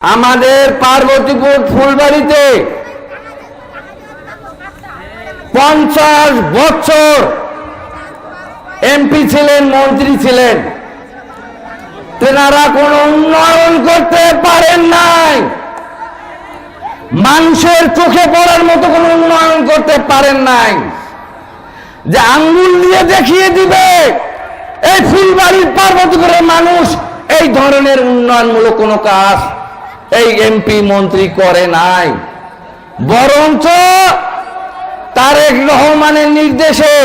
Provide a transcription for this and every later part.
আমাদের পার্বতীপুর ফুলবাড়িতে পঞ্চাশ বছর এমপি ছিলেন, মন্ত্রী ছিলেন। তেনারা কোনো উন্নয়ন করতে পারেন নাই। মানুষের চোখে পড়ার মতো কোনো উন্নয়ন করতে পারেন নাই। যে আঙ্গুল দিয়ে দেখিয়ে দিবে, এই ফুলবাড়ির পার্বতীপুরের মানুষ এই ধরনের উন্নয়নমূলক কোনো কাজ এই এমপি মন্ত্রী করে নাই। বরঞ্চ তারেক রহমানের নির্দেশে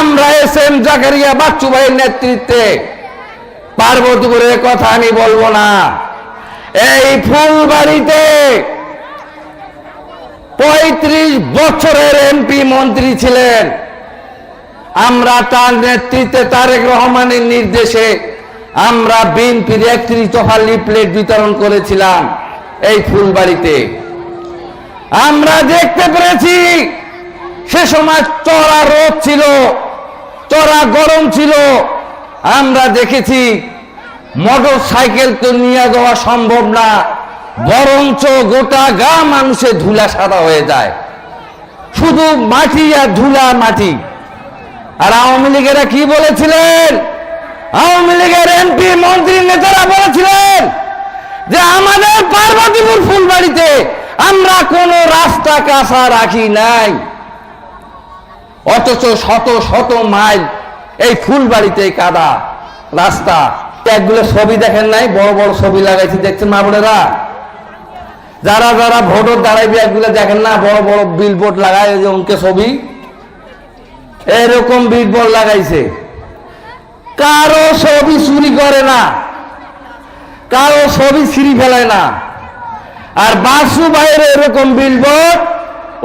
আমরা এস এম জাকারিয়া বাচ্চু ভাইয়ের নেতৃত্বে পার্বতীপুরের কথা আমি বলব না। এই ফুলবাড়িতে পঁয়ত্রিশ বছরের এমপি মন্ত্রী ছিলেন। আমরা তার নেতৃত্বে তারেক রহমানের নির্দেশে আমরা বিএনপির একত্রিশ দফা লিফলেট বিতরণ করেছিলাম এই ফুলবাড়িতে। আমরা দেখতে পেরেছি, সে সময় চড়া রোদ ছিল, চড়া গরম ছিল। আমরা দেখেছি, মোটর সাইকেল তো নিয়ে যাওয়া সম্ভব না, বরঞ্চ গোটা গা মানুষের ধুলা সাদা হয়ে যায়। শুধু মাটি আর ধুলা মাটি। আর আওয়ামী লীগেরা কি বলেছিলেন? আওয়ামী লীগের এমপি মন্ত্রী নেতারা বলেছিলেন যে আমাদের পার্বতীপুর ফুলবাড়িতে আমরা কোনো রাস্তা কাঁচা রাখি নাই। অথচ শত শত মাইল এই ফুলবাড়িতে কাদা রাস্তা। একগুলো ছবি দেখেন নাই? বড় বড় ছবি লাগাইছি, দেখছেন মা বোনেরা? যারা যারা ভোটর দাঁড়াইবে একগুলো দেখেন না? বড় বড় বিলবোর্ড লাগায় যে অঙ্কে ছবি। এরকম বিলবোর্ড লাগাইছে। কারও ছবি চুরি করে না। কারও ছবি ছিঁড়ি ফেলায় না। আর বাসু ভাইয়ের এরকম বিলবোর্ড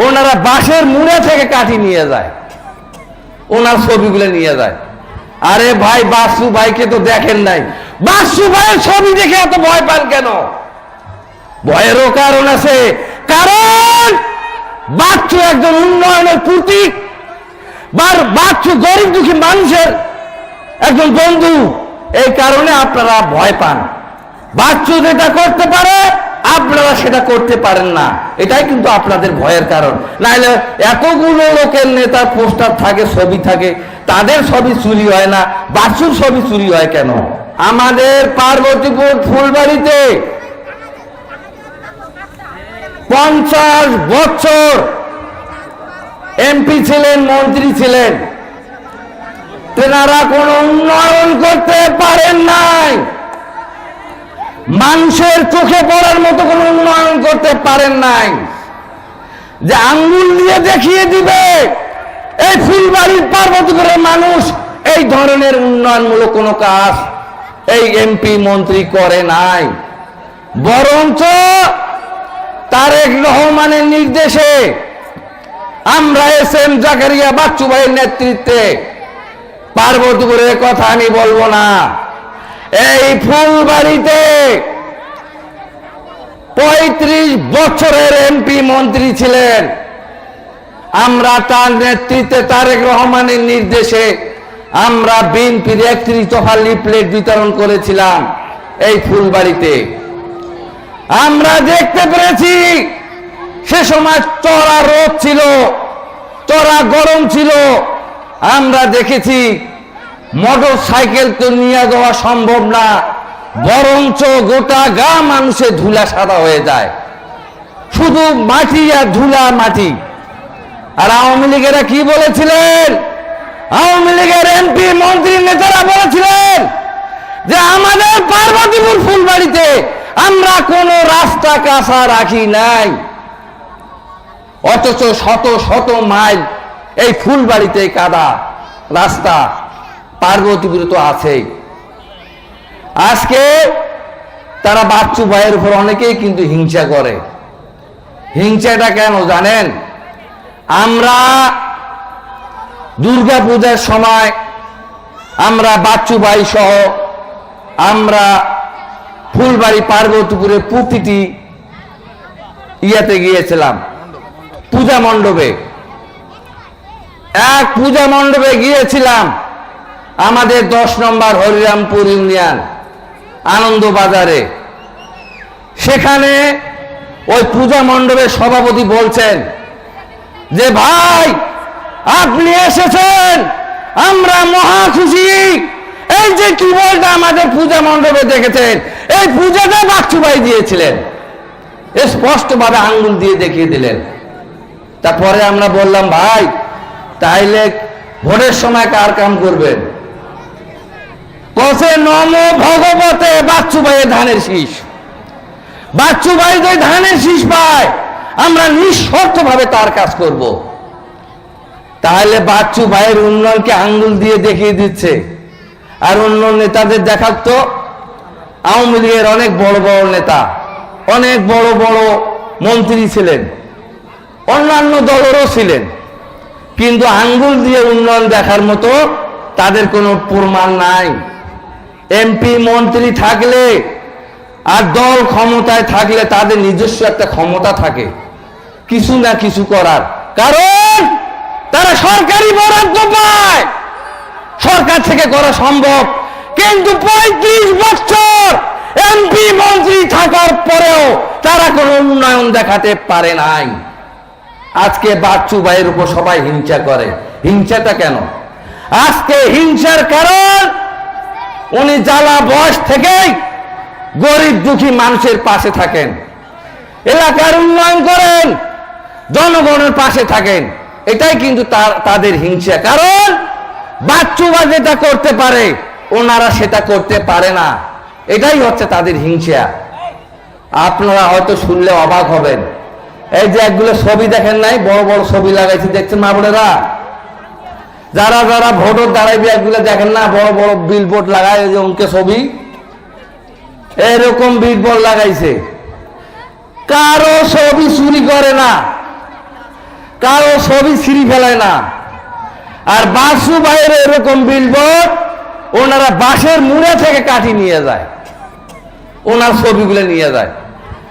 ওনারা বাঁশের মুড়ে থেকে কাটি নিয়ে যায়। ওনার ছবিগুলো নিয়ে যায়। আরে ভাই, বাসু ভাইকে তো দেখেন নাই। বাসু ভাইয়ের ছবি দেখে এত ভয় পান কেন? ভয়েরও কারণ আছে। কারণ বাচ্চু একজন উন্নয়নের প্রতীক। বাচ্চু গরিব দুঃখী মানুষের একজন বন্ধু, এই কারণে আপনারা ভয় পান। বাচ্চু যেটা করতে পারে, আপনারা সেটা করতে পারেন না। এটাই কিন্তু আপনাদের ভয়ের কারণ। নাহলে এতগুলো লোকের নেতার পোস্টার থাকে, ছবি থাকে, তাদের ছবি চুরি হয় না, বাচ্চুর ছবি চুরি হয় কেন? আমাদের পার্বতীপুর ফুলবাড়িতে পঞ্চাশ বছর এমপি ছিলেন, মন্ত্রী ছিলেন। তেনারা কোনো উন্নয়ন করতে পারেন নাই। মানুষের চোখে পড়ার মতো কোনো উন্নয়ন করতে পারেন নাই। যে আঙ্গুল দিয়ে দেখিয়ে দিবে, এই ফুলবাড়ির পার্বতীপুরের মানুষ এই ধরনের উন্নয়নমূলক কোনো কাজ এই এমপি মন্ত্রী করে নাই। বরঞ্চ তারেক রহমানের নির্দেশে আমরা এস এম জাকারিয়া বাচ্চু ভাইয়ের নেতৃত্বে পার্বতীপুরের কথা আমি বলব না। এই ফুলবাড়িতে পঁয়ত্রিশ বছরের এমপি মন্ত্রী ছিলেন। আমরা তার নেতৃত্বে তারেক রহমানের নির্দেশে আমরা বিএনপির একত্রিশ দফা লিফলেট বিতরণ করেছিলাম এই ফুলবাড়িতে। আমরা দেখতে পেরেছি, সে সময় চড়া রোদ ছিল, চড়া গরম ছিল আমরা দেখেছি মোটর সাইকেল তো নিয়ে যাওয়া সম্ভব না, বরঞ্চ গোটা গা মানুষের ধুলা সাদা হয়ে যায়। শুধু মাটি আর ধুলা মাটি। আর আওয়ামী লীগেরা কি বলেছিলেন? আওয়ামী লীগের এমপি মন্ত্রী নেতারা বলেছিলেন যে আমাদের পার্বতীপুর ফুলবাড়িতে আমরা কোনো রাস্তা কাঁচা রাখি নাই। অথচ শত শত মাইল এই ফুলবাড়িতে কাদা রাস্তা পার্বতীপুরে তো আছেই। আজকে তারা বাচ্চু ভাইয়ের উপর অনেকেই কিন্তু হিংসা করে। হিংসাটা কেন জানেন? আমরা দুর্গা পূজার সময় আমরা বাচ্চু ভাই সহ আমরা ফুলবাড়ি পার্বতীপুরে প্রতিটি ইয়াতে গিয়েছিলাম। পূজা মণ্ডপে। এক পূজা মণ্ডপে গিয়েছিলাম। আমাদের দশ নম্বর হরিরামপুর ইউনিয়ন আনন্দ বাজারে সেখানে ওই পূজা মণ্ডপের সভাপতি বলছেন যে, ভাই, আপনি এসেছেন। আমরা মহা খুশি। এই যে কি বলটা আমাদের পূজা মণ্ডপে দেখেছেন, এই পূজাটা বাচ্চু ভাই দিয়েছিলেন স্পষ্টভাবে আঙ্গুল দিয়ে দেখিয়ে দিলেন। তারপরে আমরা বললাম, ভাই তাইলে ভোটের সময় কার কাম করবেন? কসে নম ভগবতে বাচ্চু ভাইয়ের ধানের শীষ। বাচ্চু ভাই যে ধানের শীষ পায়, আমরা নিঃশর্ত ভাবে তার কাজ করব। তাহলে বাচ্চু ভাইয়ের উন্নয়নকে আঙ্গুল দিয়ে দেখিয়ে দিচ্ছে। আর অন্য নেতাদের দেখাতো, আওয়ামী লীগের অনেক বড় বড় নেতা, অনেক বড় বড় মন্ত্রী ছিলেন, অন্যান্য দলেরও ছিলেন। কিন্তু আঙ্গুল দিয়ে উন্নয়ন দেখার মতো তাদের কোনো প্রমাণ নাই। এমপি, মন্ত্রী থাকলে আর দল ক্ষমতায় থাকলে তাদের নিজস্ব একটা ক্ষমতা থাকে। কিছু না কিছু করার। কারণ তারা সরকারি বরাদ্দ পায়। সরকার থেকে করা সম্ভব। কিন্তু পঁয়ত্রিশ বছর এমপি, মন্ত্রী থাকার পরেও তারা কোনো উন্নয়ন দেখাতে পারে নাই। আজকে বাচ্চু ভাইয়ের উপর সবাই হিংসা করে। হিংসাটা কেন? আজকে হিংসার কারণ উনি জ্বালা বয়স থেকেই গরিব দুঃখী মানুষের পাশে থাকেন। এলাকার উন্নয়ন করেন, জনগণের পাশে থাকেন। এটাই কিন্তু তার তাদের হিংসা। কারণ বাচ্চু বাচ্চুবা যেটা করতে পারে, ওনারা সেটা করতে পারে না। এটাই হচ্ছে তাদের হিংসা। আপনারা হয়তো শুনলে অবাক হবেন। এই যে একগুলো ছবি দেখেন নাই, বড় বড় ছবি লাগাইছি, দেখছেন মা বোনেরা? যারা যারা ভোটর দাঁড়াইবে একগুলো দেখেন না, বড় বড় বিলবোর্ড লাগায় যে অঙ্কে ছবি। এরকম বিলবোর্ড লাগাইছে। কারও ছবি চুরি করে না, কারও ছবি ছিঁড়ি ফেলায় না। আর বাসু বাইরে এরকম বিলবোর্ড ওনারা বাঁশের মুড়ে থেকে কাটি নিয়ে যায়, ওনার ছবিগুলো নিয়ে যায়।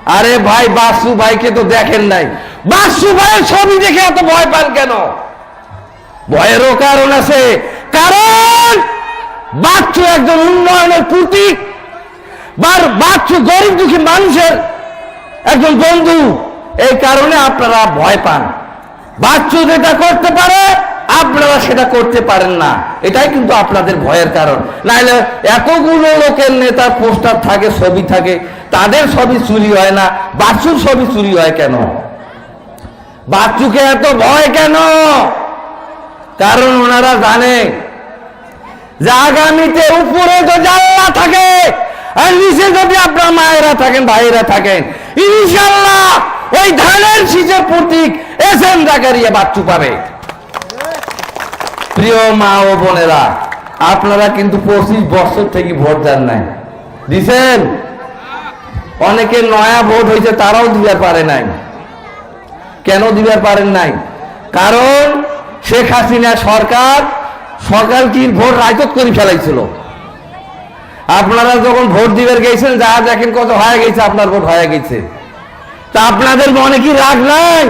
আরে ভাই, বাসু ভাইকে তো দেখেন নাই। বাসু ভাইয়ের ছবি দেখে এত ভয় পান কেন? ভয়েরও কারণ আছে। কারণ বাচ্চু একজন উন্নয়নের প্রতীক, বার বাচ্চু গরিব দুঃখী মানুষের একজন বন্ধু। এই কারণে আপনারা ভয় পান। বাচ্চু যেটা করতে পারে, আপনারা সেটা করতে পারেন না। এটাই কিন্তু আপনাদের ভয়ের কারণ। নাহলে এতগুলো লোকের নেতার পোস্টার থাকে, ছবি থাকে তাদের সবই চুরি হয় না বাচ্চুর ছবি চুরি হয় কেন? বাচ্চুকে এত ভয় কেন? কারণ ওনারা জানে যে আগামীতে উপরে তো জাল্লা থাকে, আর নিচে যদি আপনার মায়েরা থাকেন, ভাইয়েরা থাকেন, ইনশাল্লাহ ওই ধানের শীষের প্রতীক এস এম জাকারিয়া বাচ্চু পাবে। প্রিয় মা ও বোনেরা, আপনারা কিন্তু পঁচিশ বছর থেকে ভোট দেন নাই। দিছেন? অনেকে নয়া ভোট হয়েছে, তারাও দিবার পারে নাই। কেন দিবার পারেন নাই? কারণ শেখ হাসিনা সরকার সরকার কি ভোট রায়ত করে ফেলাইছিল? আপনারা যখন ভোট দিবার গেছেন, যা দেখেন কত হয়ে গেছে, আপনার ভোট হয়ে গেছে। তা আপনাদের মনে কি রাগ নাই?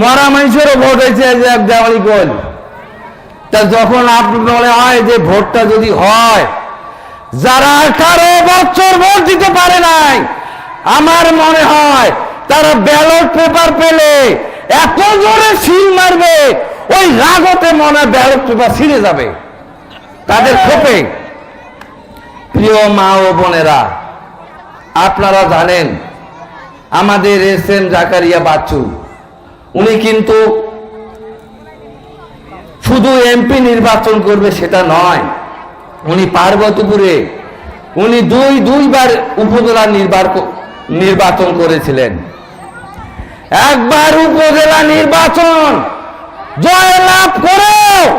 মরা মানুষেরও ভোট হয়েছে দেওয়ালি গোল। তা যখন আপনার মনে হয় যে ভোটটা যদি হয় যারা আঠারো বছর ভোট দিতে পারে নাই, আমার মনে হয় তারা ব্যালট পেপার পেলে এত জোরে সিল মারবে, ওই রাগতে মনে ব্যালট পেপার ছিঁড়ে যাবে। তাদের ক্ষোভে। প্রিয় মা ও বোনেরা, আপনারা জানেন, আমাদের এস এম জাকারিয়া বাচ্চু, উনি কিন্তু শুধু এমপি নির্বাচন করবে সেটা নয় উনি পার্বতীপুরে, উনি দুই, দুইবার উপজেলা নির্বাচন করেছিলেন। একবার উপজেলা নির্বাচন জয়লাভ করেও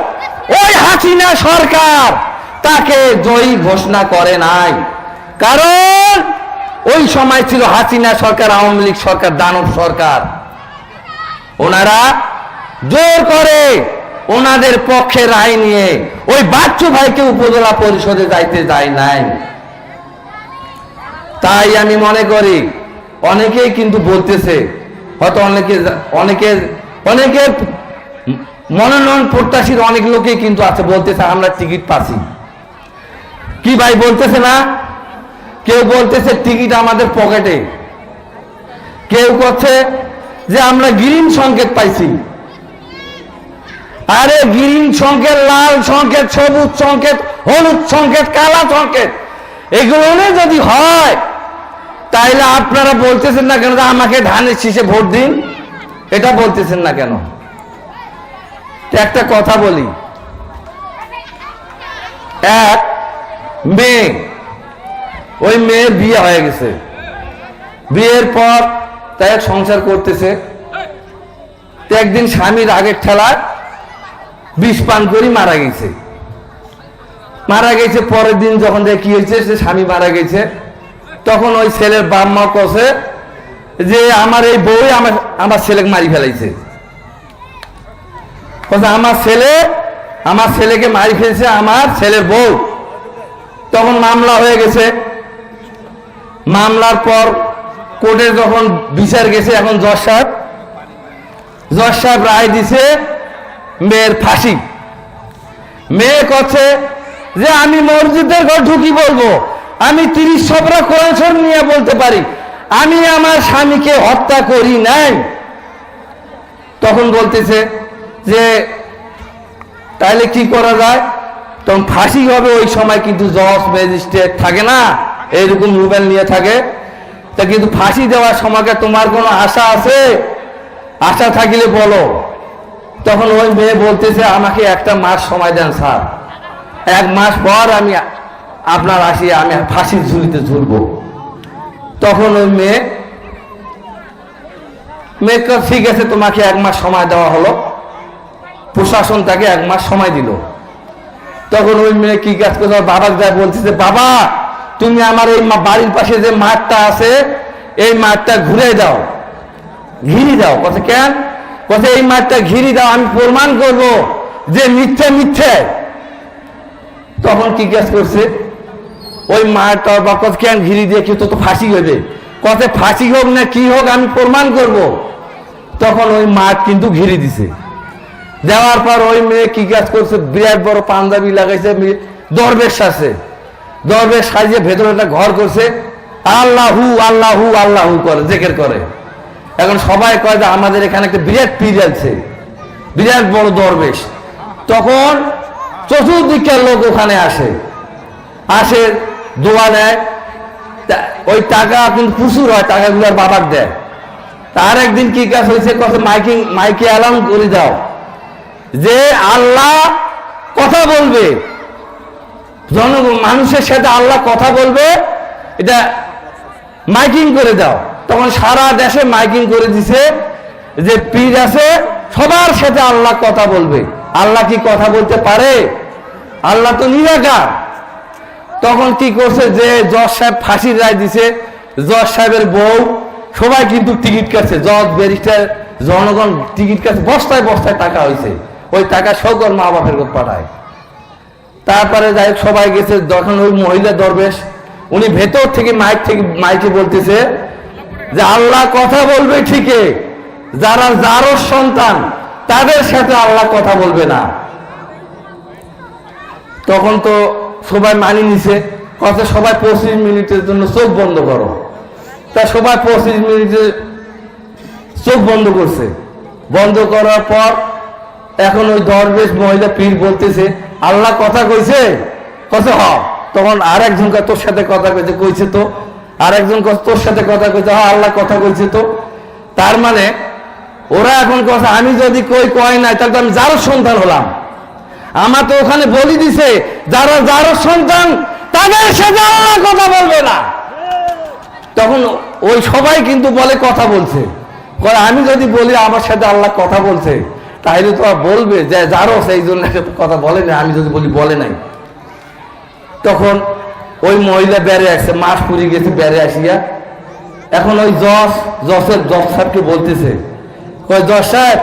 ওই হাসিনা সরকার তাকে জয়ী ঘোষণা করে নাই। কারণ ওই সময় ছিল হাসিনা সরকার, আওয়ামী লীগ সরকার, দানব সরকার। ওনারা জোর করে ওনাদের পক্ষে রায় নিয়ে ওই বাচ্চু ভাইকে উপজেলা পরিষদে যাইতে যায় নাই। তাই আমি মনে করি, অনেকেই কিন্তু বলতেছে, হয়তো অনেকে অনেকে অনেকে মনোনয়ন প্রত্যাশীর অনেক লোকেই কিন্তু আছে, বলতেছে আমরা টিকিট পাচ্ছি। কি ভাই বলতেছে না? কেউ বলতেছে টিকিট আমাদের পকেটে। কেউ করছে যে আমরা গ্রিন সংকেত পাইছি। আরে গ্রিন সংকেত, লাল সংকেত, সবুজ সংকেত, হলুদ সংকেত, কালা সংকেত, এগুলো যদি হয়, তাইলে আপনারা বলতেছেন না কেন আমাকে ধানের শীষে ভোট দিন? এটা বলতেছেন না কেন? একটা কথা বলি। এক মেয়ে, ওই মেয়ের বিয়ে হয়ে গেছে। বিয়ের পর তাই সংসার করতেছে। একদিন স্বামীর আগের ঠেলায় বিষ পান করি মারা গেছে। মারা গেছে, পরের দিন যখন দেখি কি হয়েছে সে স্বামী মারা গেছে, তখন ওই ছেলের বাপ মা কষে যে আমার এই বই আমার আমার ছেলেকে মারি ফেলাইছে। আমার ছেলে, আমার ছেলেকে মারি ফেলছে আমার ছেলের বউ। তখন মামলা হয়ে গেছে। মামলার পর কোর্টে যখন বিচার গেছে, এখন জজ সাহেব জজ সাহেব রায় দিছে মেয়ের ফাঁসি। মেয়ে করছে যে আমি মসজিদের ঘর ঢুকি বলব। আমি তিরিশ সবরা কোরআন নিয়ে বলতে পারি। আমি আমার স্বামীকে হত্যা করি নাই। তখন বলতেছে যে তাহলে কি করা যায়? তখন ফাঁসি হবে ওই সময় কিন্তু জজ, ম্যাজিস্ট্রেট থাকে না। এইরকম রুবেল নিয়ে থাকে। তা কিন্তু ফাঁসি দেওয়ার সময়কে তোমার কোনো আশা আছে? আশা থাকিলে বলো। তখন ওই মেয়ে বলতেছে, আমাকে একটা মাস সময় দেন, স্যার। এক মাস পর আমি আপনার আসি, আমি ফাঁসির ঝুলিতে ঝুলবো। তখন ওই মেয়ে মেয়েকে ঠিক আছে, তোমাকে এক মাস সময় দেওয়া হলো। প্রশাসন তাকে এক মাস সময় দিল। তখন ওই মেয়ে কি কাজ করছে বাবা যা বলতেছে, বাবা, তুমি আমার এই বাড়ির পাশে যে মাঠটা আছে, এই মাঠটা ঘুরে দাও। ঘিরি দাও। কথা কেন? কথা এই মাঠটা ঘিরি দাও, আমি প্রমাণ করব যে মিথ্যে মিথ্যে। তখন কি কাজ করছে? ওই বা কথা কেন ঘিরি দিয়ে কেউ তো ফাঁসি হবে কথা ফাঁসি হোক না কি হোক, আমি প্রমাণ করব। তখন ওই মাঠ কিন্তু ঘিরি দিছে। দেওয়ার পর ওই মেয়ে কি কাজ করছে? বিরাট বড় পাঞ্জাবি লাগাইছে দরবেশ আছে দরবেশ সাজিয়ে ভেতরে একটা ঘর করছে। আল্লাহু আল্লাহু আল্লাহু করে, জেকের করে। এখন সবাই কয় যে আমাদের এখানে একটা বিরাট পীর আছে, বিরাট বড় দরবেশ। তখন চতুর্দিকের লোক ওখানে আসে। আসে দোয়া দেয়। ওই টাকা কিন্তু প্রচুর হয়, টাকাগুলো বাবার দেয়। তার একদিন কি কাজ হয়েছে? কত মাইকিং, মাইকে অ্যালাউন্স করে দাও। যে আল্লাহ কথা বলবে। জন মানুষের সাথে আল্লাহ কথা বলবে, এটা মাইকিং করে দাও। তখন সারা দেশে মাইকিং করে দিছে যে পীর আছে, সবার সাথে আল্লাহ কথা বলবে। আল্লাহ কি কথা বলতে পারে? আল্লাহ তো নিরাকার। তখন কি করছে যে জজ সাহেব ফাঁসির রায় দিছে। জজ সাহেবের বউ, সবাই কিন্তু টিকিট কাটছে। জজ, ব্যারিস্টার, জনগণ টিকিট কাটছে, বস্তায় বস্তায় টাকা হয়েছে ওই টাকা সকল মা বাপের পাঠায়। তারপরে যাই সবাই গেছে যখন ওই মহিলা দরবেশ। উনি ভেতর থেকে মাইক থেকে, মাইকে বলতেছে যে আল্লাহ কথা বলবে ঠিকই যারা যারও সন্তান তাদের সাথে আল্লাহ কথা বলবে না। তখন তো সবাই মানি নিছে কথা সবাই পঁচিশ মিনিটের জন্য চোখ বন্ধ করো। তা সবাই পঁচিশ মিনিটে চোখ বন্ধ করছে। বন্ধ করার পর এখন ওই দরবেশ মহিলা পীর বলতেছে আল্লাহ কথা কইছে? কছে হ। তখন আর একজন কয়, তোর সাথে কথা কইছে কইছে তো আর একজন তোর সাথে কথা কইছে হ্যাঁ আল্লাহ কথা কইছে তো। তার মানে ওরা এখন কথা আমি যদি কই, কয় নাই, তাহলে তো আমি যারও সন্তান হলাম। আমার তো ওখানে বলি দিছে, যারা, যারও সন্তান, তাদের সাথে কথা বলবে না। তখন ওই সবাই কিন্তু বলে, কথা বলছে। আমি যদি বলি, আমার সাথে আল্লাহ কথা বলছে তাহলে তো বলবে যে, যারও সেই জন্য কথা বলে না আমি যদি বলি, বলে নাই। তখন ওই মহিলা বেড়ে আসছে, মাস পুরি গেছে, বেড়ে আসিয়া। এখন ওই জশ জসের জশ সাহেবকে বলতেছে, ওই জজ সাহেব